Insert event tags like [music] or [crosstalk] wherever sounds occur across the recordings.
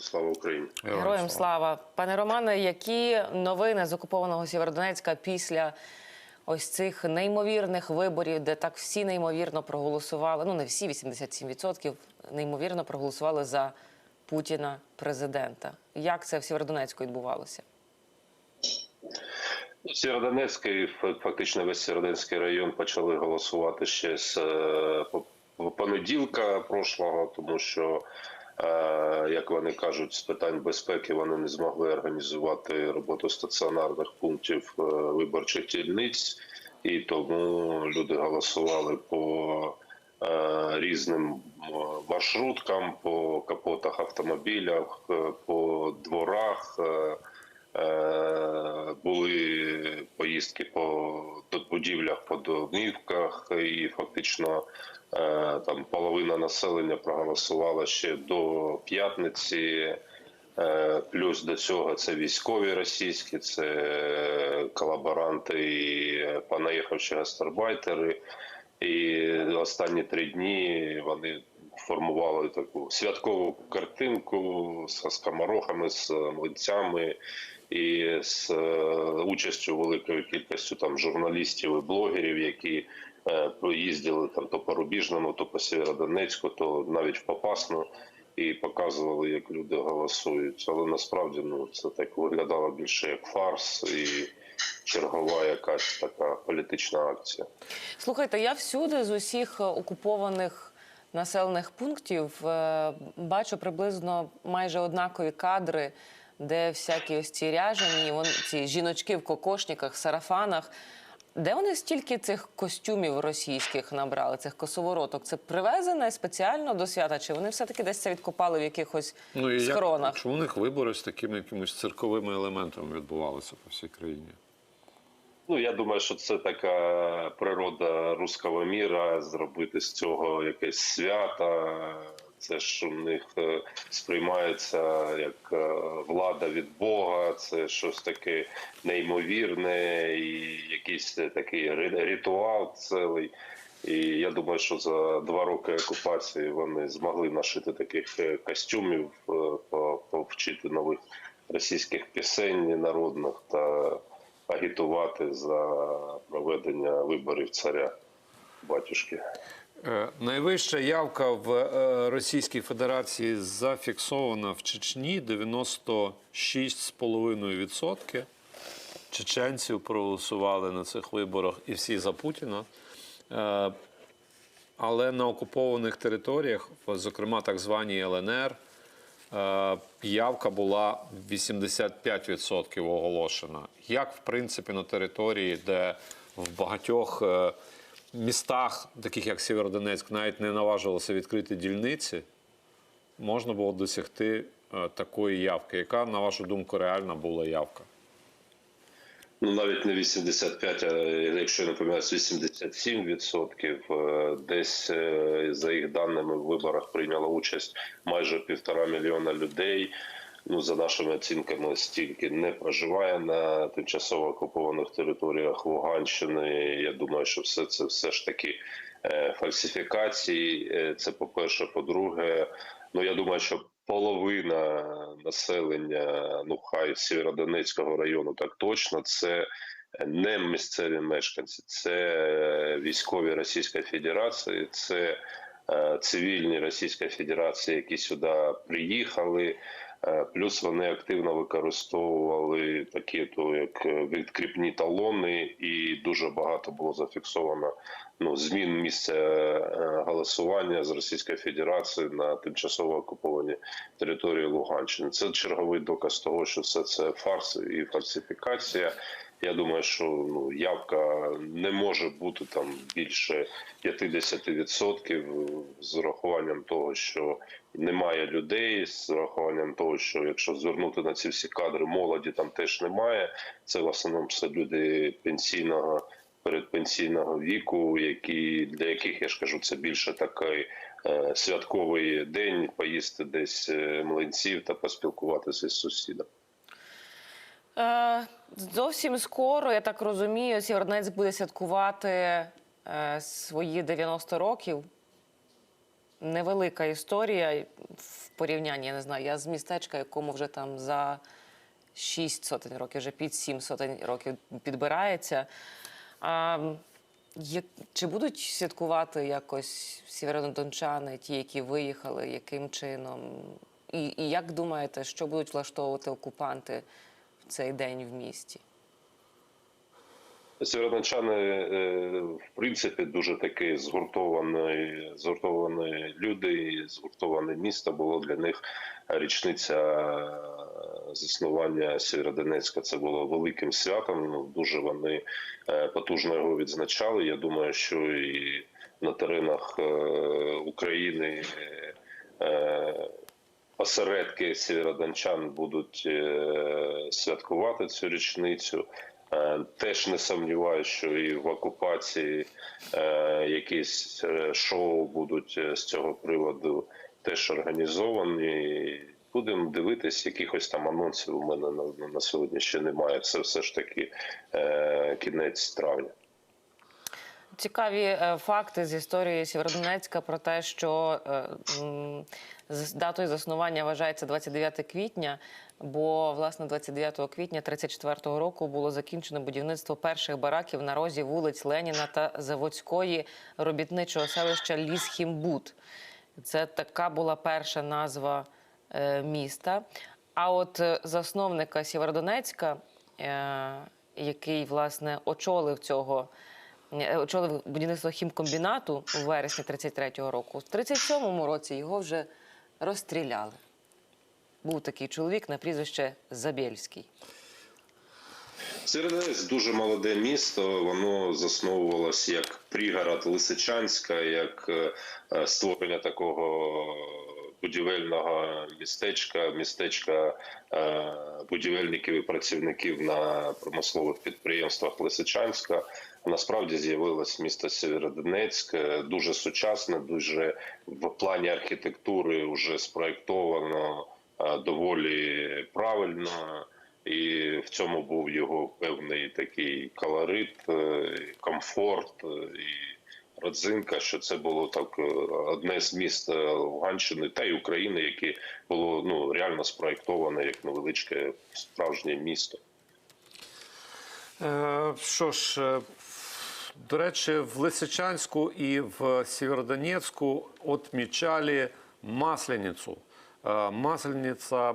Слава Україні! Героям слава. Пане Романе, які новини з окупованого Сєвєродонецька після ось цих неймовірних виборів, де так всі неймовірно проголосували, ну не всі, 87% неймовірно проголосували за Путіна президента. Як це в Сєвєродонецьку відбувалося? Сєвєродонецький, фактично весь Сєвєродонецький район почали голосувати ще з е, понеділка прошлого, тому що, як вони кажуть, з питань безпеки вони не змогли організувати роботу стаціонарних пунктів е, виборчих дільниць, і тому люди голосували по е, різним маршруткам, по капотах автомобілях, е, по дворах. Е, Були поїздки по будівлях, по домівках, і фактично е, там половина населення проголосувала ще до п'ятниці. Е, Плюс до цього це військові російські, це колаборанти і понаїхавші гастарбайтери. І останні три дні вони формували таку святкову картинку з скоморохами, з млинцями і з е, участю великою кількістю там журналістів і блогерів, які е, проїздили там то по Рубіжному, то по Сєвєродонецьку, то навіть в Попасну. І показували, як люди голосують. Але насправді ну це так виглядало більше як фарс і чергова якась така політична акція. Слухайте, я всюди з усіх окупованих населених пунктів е, бачу приблизно майже однакові кадри, де всякі ось ці ряжені, вон, ці жіночки в кокошниках, сарафанах. Де вони стільки цих костюмів російських набрали, цих косовороток? Це привезене спеціально до свята? Чи вони все-таки десь це відкопали в якихось Ну і як, чому у них вибори з такими якимись цирковими елементами відбувалися по всій країні? Ну, я думаю, що це така природа руського міра, зробити з цього якесь свято. Це ж у них е, сприймається як е, влада від Бога, це щось таке неймовірне, і якийсь такий ритуал цілий. І я думаю, що за два роки окупації вони змогли нашити таких е, костюмів, повчити нових російських пісень народних та агітувати за проведення виборів царя батюшки. Е, Найвища явка в е, Російській Федерації зафіксована в Чечні 96,5%. Чеченців проголосували на цих виборах і всі за Путіна. Е, Але на окупованих територіях, зокрема так званій ЛНР, явка була 85% оголошена. Як, в принципі, на території, де в багатьох е, містах, таких як Сєвєродонецьк, навіть не наважилося відкрити дільниці, можна було досягти е, такої явки. Яка, на вашу думку, реальна була явка? Ну навіть не 85, а якщо я не помиляюсь, 87 відсотків. Е, Десь е, за їх даними в виборах прийняло участь майже півтора мільйона людей. Ну за нашими оцінками, стільки не проживає на тимчасово окупованих територіях Луганщини. Я думаю, що все це все ж таки е, фальсифікації. Це по перше. По-друге, ну я думаю, що половина населення, ну хай Сєвєродонецького району, так точно, це не місцеві мешканці, це військові Російської Федерації, це е, цивільні Російської Федерації, які сюди приїхали. Е, Плюс вони активно використовували такі, то як відкріпні талони, і дуже багато було зафіксовано ну, змін місця е, голосування з Російської Федерації на тимчасово окуповані території Луганщини. Це черговий доказ того, що все це фарс і фальсифікація. Я думаю, що ну явка не може бути там більше 50% з урахуванням того, що немає людей, з урахуванням того, що якщо звернути на ці всі кадри, молоді там теж немає. Це в основному все люди пенсійного передпенсійного віку, які для яких я ж кажу, це більше такий е, святковий день, поїсти десь е, млинців та поспілкуватися з сусідом. Е, зовсім скоро, я так розумію, Сєвєродонецьк буде святкувати е, свої 90 років. невелика історія в порівнянні, я не знаю, я з містечка, якому вже там за 6 сотень років, вже під 7 сотень років підбирається. А, як, чи будуть святкувати якось сєвєродончани, ті, які виїхали, яким чином? І, і як думаєте, що будуть влаштовувати окупанти в цей день в місті? Сєвєродончани, е, в принципі, дуже такі згуртовані, згуртовані люди, згуртоване місто було для них річниця заснування Сєвєродонецька. Це було великим святом. Ну, дуже вони е, потужно його відзначали. Я думаю, що і на теренах е, України. е, Осередки сєвєродончан будуть святкувати цю річницю. Теж не сумніваюся, що і в окупації якісь шоу будуть з цього приводу теж організовані. Будемо дивитись, якихось там анонсів у мене на, на, сьогодні ще немає. Це все ж таки е, кінець травня. Цікаві е, факти з історії Сєвєродонецька про те, що е, з датою заснування вважається 29 квітня, бо власне 29 квітня 34-го року було закінчено будівництво перших бараків на розі вулиць Леніна та Заводської робітничого селища Лісхімбут. Це така була перша назва міста. А от е, засновника Сєвєродонецька, е, який власне очолив цього. е, Очолив будівництво хімкомбінату у вересні 33-го року. В 37-му році його вже розстріляли. Був такий чоловік на прізвище Забєльський. Сєвєродонець дуже молоде місто. Воно засновувалось як пригород Лисичанська, як е, е, створення такого будівельного містечка, містечка е, будівельників і працівників на промислових підприємствах Лисичанська. Насправді з'явилось місто Сєвєродонецьк, е, дуже сучасне, дуже в плані архітектури вже спроєктовано е, доволі правильно. І в цьому був його певний такий колорит, комфорт і родзинка, що це було так е, одне з міст е, Луганщини та й України, яке було ну реально спроєктоване як невеличке справжнє місто. Е, що ж, до речі, в Лисичанську і в Сєвєродонецьку відмічали Масленицю. Маслениця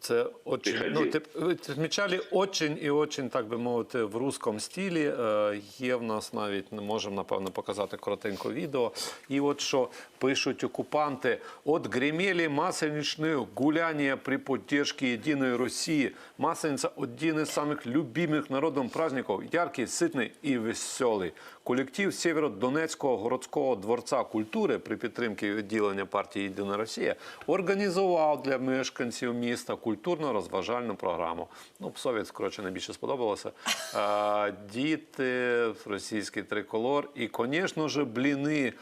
це очень, Приходи. ну, тип, відмічали очень і очень, так би мовити, в русскому стилі. Е, Є в нас навіть, не можемо, напевно, показати коротеньке відео. І от що пишуть окупанти. От гремели масленичные гуляния при поддержке Единой России. Масленица – один из самых любимых народом праздников. Яркий, сытный и веселый. Колектив Сєвєродонецького городського дворца культури при підтримці відділення партії Єдина Росія організував для мешканців міста культурно-розважальну програму. Ну, псові, коротше, найбільше сподобалося. [laughs] Діти, російський триколор і, звісно ж, бліни,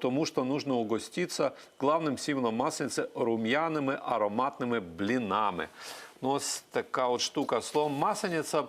тому що нужно угоститися главним сівном маслениці рум'яними ароматними блінами. Ну, ось така от штука. Словом, маслениця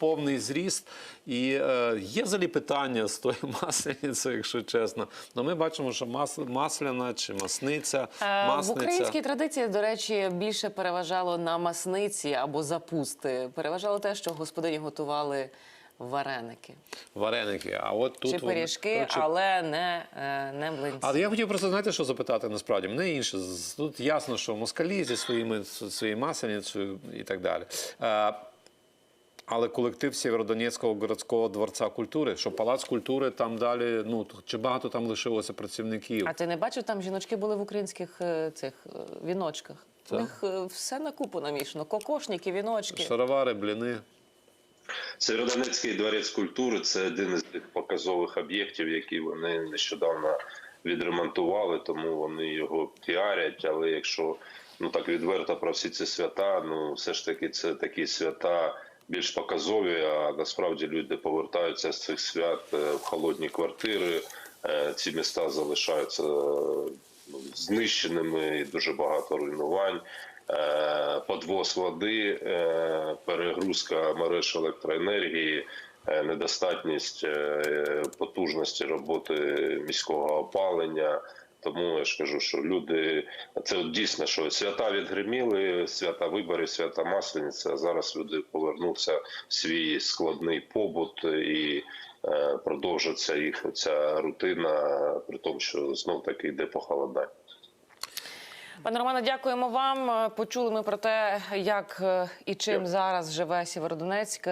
повний зріст. І е, є взагалі питання з тою [laughs] масленицею, якщо чесно. Ну, ми бачимо, що мас, масляна чи масниця, Е, В українській традиції, до речі, більше переважало на масниці або запусти. Переважало те, що господині готували вареники Вареники. А от тут чи вони- пиріжки, коротше, але не, е, не млинці. Але я хотів просто знаєте, що запитати насправді. Мене інше. Тут ясно, що москалі зі своїми своєю масленицею і так далі. Але колектив Сєвєродонецького городського дворця культури, що палац культури там далі. Ну чи багато там лишилося працівників? А ти не бачив, там жіночки були в українських е, цих е, віночках. У них е, все на купу намішано. Кокошники, віночки. Шаровари, бліни. Сєвєродонецький дворець культури це один із тих показових об'єктів, які вони нещодавно відремонтували, тому вони його піарять. Але якщо ну так відверто про всі ці свята, ну все ж таки це такі свята більш показові. А насправді люди повертаються з цих свят е, в холодні квартири. Е, Ці міста залишаються е, ну, знищеними і дуже багато руйнувань. Подвоз води, перегрузка мереж електроенергії, недостатність потужності роботи міського опалення. Тому я ж кажу, що люди це от дійсно, що свята відгриміли, свята виборів, свята маслениця. А зараз люди повернуться в свій складний побут і е, продовжиться їх ця рутина, при тому, що знов таки йде похолодання. Пане Романе, дякуємо вам. Почули ми про те, як е, і чим зараз живе Сєвєродонецьк.